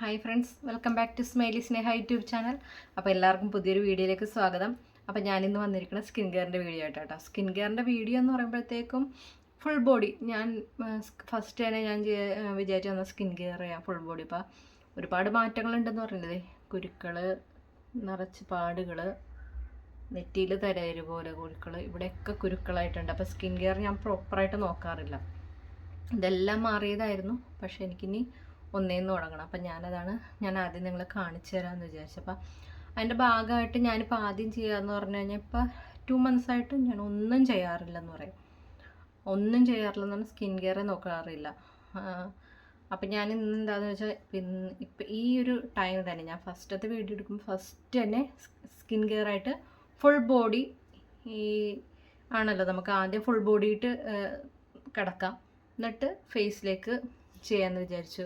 Hi friends welcome back to smiley Sneha YouTube channel അപ്പോൾ എല്ലാവർക്കും പുതിയൊരു വീഡിയോയിലേക്ക് സ്വാഗതം. അപ്പോൾ ഞാനിന്ന് വന്നിരിക്കുന്ന സ്കിൻ കെയറിന്റെ വീഡിയോ ആയിട്ടോ കേട്ടോ സ്കിൻ കെയറിന്റെ വീഡിയോ എന്ന് പറയുമ്പോഴത്തേക്കും ഫുൾ ബോഡി ഞാൻ ഫസ്റ്റ് തന്നെ ഞാൻ വിചാരിച്ചു വന്ന സ്കിൻ കെയർ ചെയ്യാം ഫുൾ ബോഡി ഇപ്പോൾ ഒരുപാട് മാറ്റങ്ങളുണ്ടെന്ന് പറയുന്നത് കുരുക്കൾ നിറച്ച് പാടുകൾ നെറ്റിയിൽ തരയര് പോലെ കുരുക്കൾ ഇവിടെയൊക്കെ കുരുക്കളായിട്ടുണ്ട്. അപ്പോൾ സ്കിൻ കെയർ ഞാൻ പ്രോപ്പറായിട്ട് നോക്കാറില്ല. ഇതെല്ലാം മാറിയതായിരുന്നു. പക്ഷെ എനിക്കിനി ഒന്നേന്ന് തുടങ്ങണം. അപ്പം ഞാനതാണ് ഞാൻ ആദ്യം നിങ്ങളെ കാണിച്ചു തരാമെന്ന് വിചാരിച്ചു. അപ്പം അതിന്റെ ഭാഗമായിട്ട് ഞാനിപ്പോൾ ആദ്യം ചെയ്യാമെന്ന് പറഞ്ഞു കഴിഞ്ഞാൽ ഇപ്പോൾ ടു മന്ത്സ് ആയിട്ട് ഞാൻ ഒന്നും ചെയ്യാറില്ലെന്ന് പറയും. ഒന്നും ചെയ്യാറില്ലെന്ന് പറഞ്ഞാൽ സ്കിൻ കെയർ നോക്കാറില്ല. അപ്പം ഞാൻ ഇന്ന് എന്താണെന്ന് വെച്ചാൽ ഇന്ന് ഇപ്പം ഈ ഒരു ടൈം തന്നെ ഞാൻ ഫസ്റ്റത്തെ വീഡിയോ എടുക്കുമ്പോൾ ഫസ്റ്റ് തന്നെ സ്കിൻ കെയർ ആയിട്ട് ഫുൾ ബോഡി ഈ ആണല്ലോ നമുക്ക് ആദ്യം ഫുൾ ബോഡിയിട്ട് കിടക്കാം. എന്നിട്ട് ഫേസിലേക്ക് ചെയ്യാമെന്ന് വിചാരിച്ചു.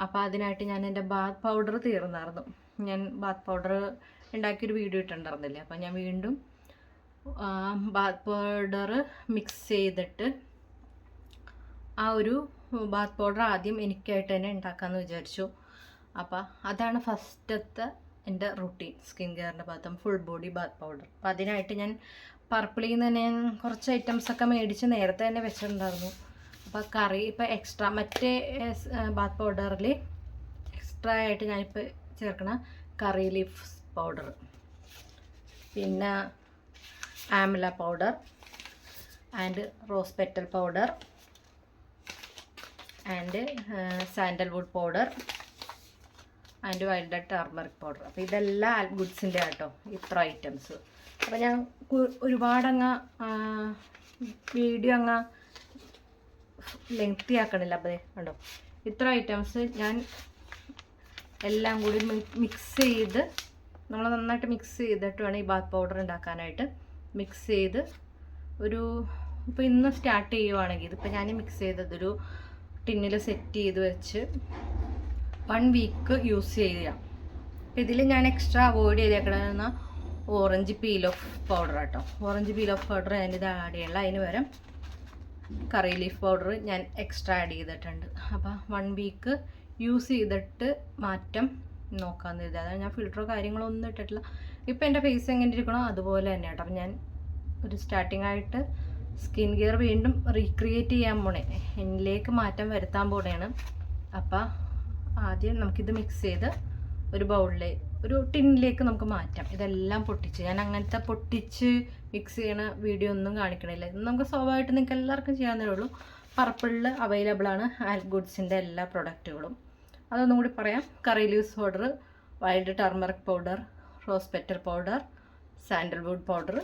അപ്പോൾ അതിനായിട്ട് ഞാൻ എന്റെ ബാത്ത് പൗഡർ തീർന്നായിരുന്നു ഞാൻ ബാത്ത് പൗഡർ ഉണ്ടാക്കിയൊരു വീഡിയോ ഇട്ടിട്ടുണ്ടായിരുന്നില്ലേ അപ്പോൾ ഞാൻ വീണ്ടും ബാത്ത് പൗഡർ മിക്സ് ചെയ്തിട്ട് ആ ഒരു ബാത്ത് പൗഡർ ആദ്യം എനിക്കായിട്ട് തന്നെ ഉണ്ടാക്കാമെന്ന് വിചാരിച്ചു. അപ്പോൾ അതാണ് ഫസ്റ്റത്തെ എന്റെ റുട്ടീൻ സ്കിൻ കെയറിന്റെ ഭാഗത്തും ഫുൾ ബോഡി ബാത്ത് പൗഡർ അപ്പോൾ അതിനായിട്ട് ഞാൻ പർപ്പിളിൽ നിന്ന് തന്നെ ഞാൻ കുറച്ച് ഐറ്റംസൊക്കെ മേടിച്ച് നേരത്തെ തന്നെ വെച്ചിട്ടുണ്ടായിരുന്നു അപ്പോൾ കറി ഇപ്പോൾ എക്സ്ട്രാ മറ്റേ ബാത്ത് പൗഡറിൽ എക്സ്ട്രാ ആയിട്ട് ഞാനിപ്പോൾ ചേർക്കണ കറി ലീഫ് പൗഡർ പിന്നെ amla powder and rose petal powder and sandalwood powder and wild turmeric powder അപ്പോൾ ഇതെല്ലാം ആൽഗുഡ്സിന്റെ ആട്ടോ ഇത്ര ഐറ്റംസ് അപ്പോൾ ഞാൻ ഒരുപാടങ്ങ് വീഡിയോ അങ്ങ് ലെങ്തി ആക്കണില്ല അപ്പോൾ കണ്ടോ? ഇത്ര ഐറ്റംസ് ഞാൻ എല്ലാം കൂടി മിക്സ് ചെയ്ത് നമ്മൾ നന്നായിട്ട് മിക്സ് ചെയ്തിട്ട് വേണം ഈ ബാത്ത് പൗഡർ ഉണ്ടാക്കാനായിട്ട്. മിക്സ് ചെയ്ത് ഒരു ഇപ്പോൾ ഇന്ന് സ്റ്റാർട്ട് ചെയ്യുവാണെങ്കിൽ ഇതിപ്പോൾ ഞാൻ മിക്സ് ചെയ്തതൊരു ടിന്നിൽ സെറ്റ് ചെയ്ത് വെച്ച് വൺ വീക്ക് യൂസ് ചെയ്യുക. അപ്പോൾ ഇതിൽ ഞാൻ എക്സ്ട്രാ അവോയ്ഡ് ചെയ്തേക്കണമെന്ന ഓറഞ്ച് പീൽ ഓഫ് പൗഡർ കേട്ടോ ഓറഞ്ച് പീൽ ഓഫ് പൗഡർ അതിന്റെ ഇത് ആഡ് ചെയ്യണം അതിന് പകരം കറി ലീഫ് പൗഡർ ഞാൻ എക്സ്ട്രാ ആഡ് ചെയ്തിട്ടുണ്ട്. അപ്പോൾ വൺ വീക്ക് യൂസ് ചെയ്തിട്ട് മാറ്റം നോക്കാമെന്ന് കരുതി. അതായത് ഞാൻ ഫിൽറ്ററോ കാര്യങ്ങളോ ഒന്നും ഇട്ടിട്ടില്ല. ഇപ്പോൾ എന്റെ ഫേസ് എങ്ങനെ ഇരിക്കണോ അതുപോലെ തന്നെ കേട്ടോ അപ്പം ഞാൻ ഒരു സ്റ്റാർട്ടിംഗ് ആയിട്ട് സ്കിൻ കെയർ വീണ്ടും റീക്രിയേറ്റ് ചെയ്യാൻ പോണേ. എന്നിലേക്ക് മാറ്റം വരുത്താൻ പോണേണ്. അപ്പോൾ ആദ്യം നമുക്കിത് മിക്സ് ചെയ്ത് ഒരു ബൗളിൽ ഒരു ടിന്നിലേക്ക് നമുക്ക് മാറ്റാം. ഇതെല്ലാം പൊട്ടിച്ച്. ഞാൻ അങ്ങനത്തെ പൊട്ടിച്ച് മിക്സ് ചെയ്യണ വീഡിയോ ഒന്നും കാണിക്കണില്ല. ഇത് നമുക്ക് സ്വാഭാവികമായിട്ട് നിങ്ങൾക്ക് എല്ലാവർക്കും ചെയ്യാവുന്നേ ഉള്ളൂ. പർപ്പിളിൽ അവൈലബിൾ ആണ്. ആൽ ഗുഡ്സിന്റെ എല്ലാ പ്രൊഡക്റ്റുകളും അതൊന്നും കൂടി പറയാം. Curry leaves powder wild turmeric powder rose petal powder sandalwood powder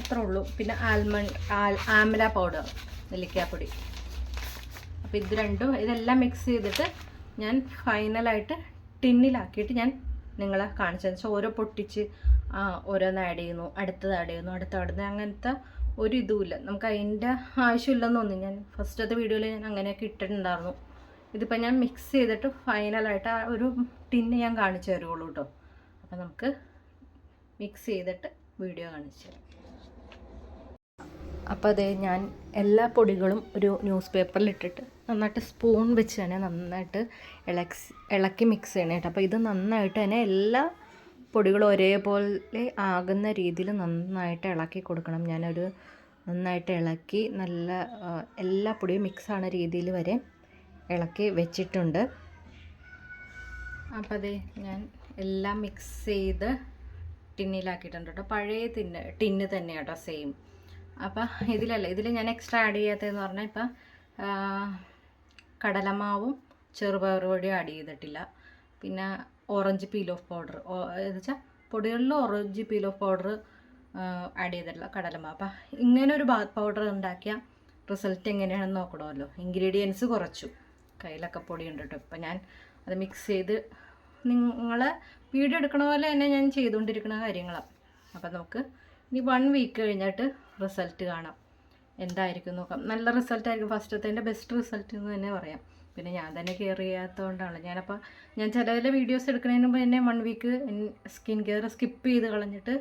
അത്രേ ഉള്ളൂ. പിന്നെ ആൽമണ്ട് ആൽ ആമല പൗഡർ നെല്ലിക്കാപ്പൊടി. അപ്പോൾ ഇത് രണ്ടും ഇതെല്ലാം മിക്സ് ചെയ്തിട്ട് ഞാൻ ഫൈനലായിട്ട് ടിന്നിലാക്കിയിട്ട് ഞാൻ നിങ്ങളെ കാണിച്ചത്. വെച്ചാൽ ഓരോ പൊട്ടിച്ച് ഓരോന്ന് ആഡ് ചെയ്യുന്നു അടുത്തത് ആഡ് ചെയ്യുന്നു അടുത്ത അടുത്ത് അങ്ങനത്തെ ഒരു ഇതുമില്ല നമുക്ക് അതിന്റെ ആവശ്യമില്ലെന്ന് തോന്നി. ഞാൻ ഫസ്റ്റത്തെ വീഡിയോയിൽ ഞാൻ അങ്ങനെയൊക്കെ ഇട്ടിട്ടുണ്ടായിരുന്നു. ഇതിപ്പോൾ ഞാൻ മിക്സ് ചെയ്തിട്ട് ഫൈനലായിട്ട് ആ ഒരു ടിന്ന് ഞാൻ കാണിച്ചു തരുള്ളൂ കേട്ടോ അപ്പോൾ നമുക്ക് മിക്സ് ചെയ്തിട്ട് വീഡിയോ കാണിച്ചു തരാം. അപ്പോൾ അതെ ഞാൻ എല്ലാ പൊടികളും ഒരു ന്യൂസ് പേപ്പറിൽ ഇട്ടിട്ട് നന്നായിട്ട് സ്പൂൺ വെച്ച് തന്നെ നന്നായിട്ട് ഇളക്സ് ഇളക്കി മിക്സ് ചെയ്യണം കേട്ടോ. അപ്പോൾ ഇത് നന്നായിട്ട് തന്നെ എല്ലാ പൊടികളും ഒരേപോലെ ആകുന്ന രീതിയിൽ നന്നായിട്ട് ഇളക്കി കൊടുക്കണം. ഞാനൊരു നന്നായിട്ട് ഇളക്കി നല്ല എല്ലാ പൊടിയും മിക്സ് ആണ രീതിയിൽ വരെ ഇളക്കി വെച്ചിട്ടുണ്ട്. അപ്പോൾ അതെ ഞാൻ എല്ലാം മിക്സ് ചെയ്ത് ടിന്നിലാക്കിയിട്ടുണ്ട് കേട്ടോ. പഴയ തിന്ന് ടിന്ന് തന്നെ കേട്ടോ സെയിം അപ്പം ഇതിലല്ല ഇതിൽ ഞാൻ എക്സ്ട്രാ ആഡ് ചെയ്യാത്തതെന്ന് പറഞ്ഞാൽ ഇപ്പം കടലമാവും ചെറുപയർ പൊടിയും ആഡ് ചെയ്തിട്ടില്ല. പിന്നെ ഓറഞ്ച് പീൽ ഓഫ് പൗഡർ എന്ന് വെച്ചാൽ പൊടികളിൽ orange peel of powder add ചെയ്തിട്ടില്ല കടലമാവ്. അപ്പം ഇങ്ങനെ ഒരു ബാത്ത് പൗഡർ ഉണ്ടാക്കിയ റിസൾട്ട് എങ്ങനെയാണെന്ന് നോക്കണമല്ലോ. ഇൻഗ്രീഡിയൻസ് കുറച്ചു. കയ്യിലൊക്കെ പൊടി കേട്ടോ ഇപ്പം ഞാൻ അത് മിക്സ് ചെയ്ത് നിങ്ങളെ വീഡിയോ എടുക്കണ പോലെ തന്നെ ഞാൻ ചെയ്തുകൊണ്ടിരിക്കുന്ന കാര്യങ്ങളാണ് അപ്പം നമുക്ക് ഇനി വൺ വീക്ക് കഴിഞ്ഞിട്ട് റിസൾട്ട് കാണാം. എന്തായിരിക്കും നോക്കാം. നല്ല റിസൾട്ട് ആയിരിക്കും. ഫസ്റ്റത്തെ ബെസ്റ്റ് റിസൾട്ട് എന്ന് തന്നെ പറയാം. പിന്നെ ഞാൻ തന്നെ കെയർ ചെയ്യാത്തതുകൊണ്ടാണ്. ഞാനപ്പോൾ ഞാൻ ചില ചില വീഡിയോസ് എടുക്കുന്നതിന് മുമ്പ് തന്നെ one week skin care skip ചെയ്ത് കളഞ്ഞിട്ട്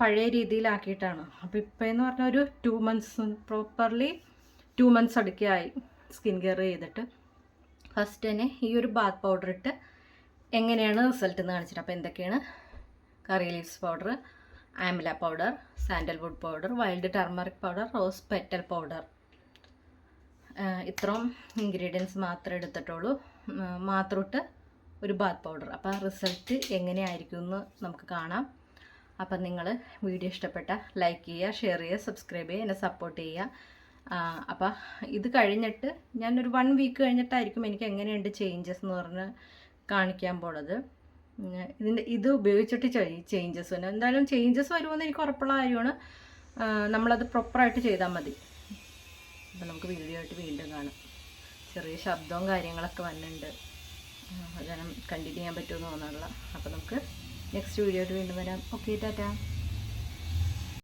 പഴയ രീതിയിലാക്കിയിട്ടാണ്. അപ്പോൾ ഇപ്പോൾ എന്ന് പറഞ്ഞാൽ ഒരു two months properly two months അടുക്കായി skin care ചെയ്തിട്ട്. ഫസ്റ്റ് തന്നെ ഈ ഒരു ബാത്ത് പൗഡർ ഇട്ട് എങ്ങനെയാണ് റിസൾട്ട് എന്ന് കാണിച്ചിട്ട്. അപ്പോൾ എന്തൊക്കെയാണ്? Curry leaves powder amla powder sandalwood powder wild turmeric powder rose petal powder. ഇത്രയും ഇൻഗ്രീഡിയൻസ് മാത്രം എടുത്തിട്ടുള്ളൂ. മാത്രമിട്ട് ഒരു ബാത്ത് പൗഡർ. അപ്പോൾ റിസൾട്ട് എങ്ങനെയായിരിക്കും എന്ന് നമുക്ക് കാണാം. അപ്പം നിങ്ങൾ വീഡിയോ ഇഷ്ടപ്പെട്ട ലൈക്ക് ചെയ്യുക ഷെയർ ചെയ്യുക സബ്സ്ക്രൈബ് ചെയ്യുക എന്നെ സപ്പോർട്ട് ചെയ്യുക. അപ്പം ഇത് കഴിഞ്ഞിട്ട് ഞാനൊരു വൺ വീക്ക് കഴിഞ്ഞിട്ടായിരിക്കും എനിക്ക് എങ്ങനെയുണ്ട് ചേഞ്ചസ് എന്ന് പറഞ്ഞ് കാണിക്കാൻ പോണത്. ഇതിന്റെ ഇത് ഉപയോഗിച്ചിട്ട് ചേഞ്ചസ് വരും. എന്തായാലും ചേഞ്ചസ് വരുമെന്ന് എനിക്ക് ഉറപ്പുള്ള കാര്യമാണ്. നമ്മളത് പ്രോപ്പറായിട്ട് ചെയ്താൽ മതി. അപ്പം നമുക്ക് വീഡിയോ ആയിട്ട് വീണ്ടും കാണാം. ചെറിയ ശബ്ദവും കാര്യങ്ങളൊക്കെ വന്നിട്ടുണ്ട്. അതാണ് കണ്ടിന്യൂ ചെയ്യാൻ പറ്റുമെന്ന് തോന്നാനുള്ള അപ്പോൾ നമുക്ക് നെക്സ്റ്റ് വീഡിയോ ആയിട്ട് വീണ്ടും വരാം. Okay tata.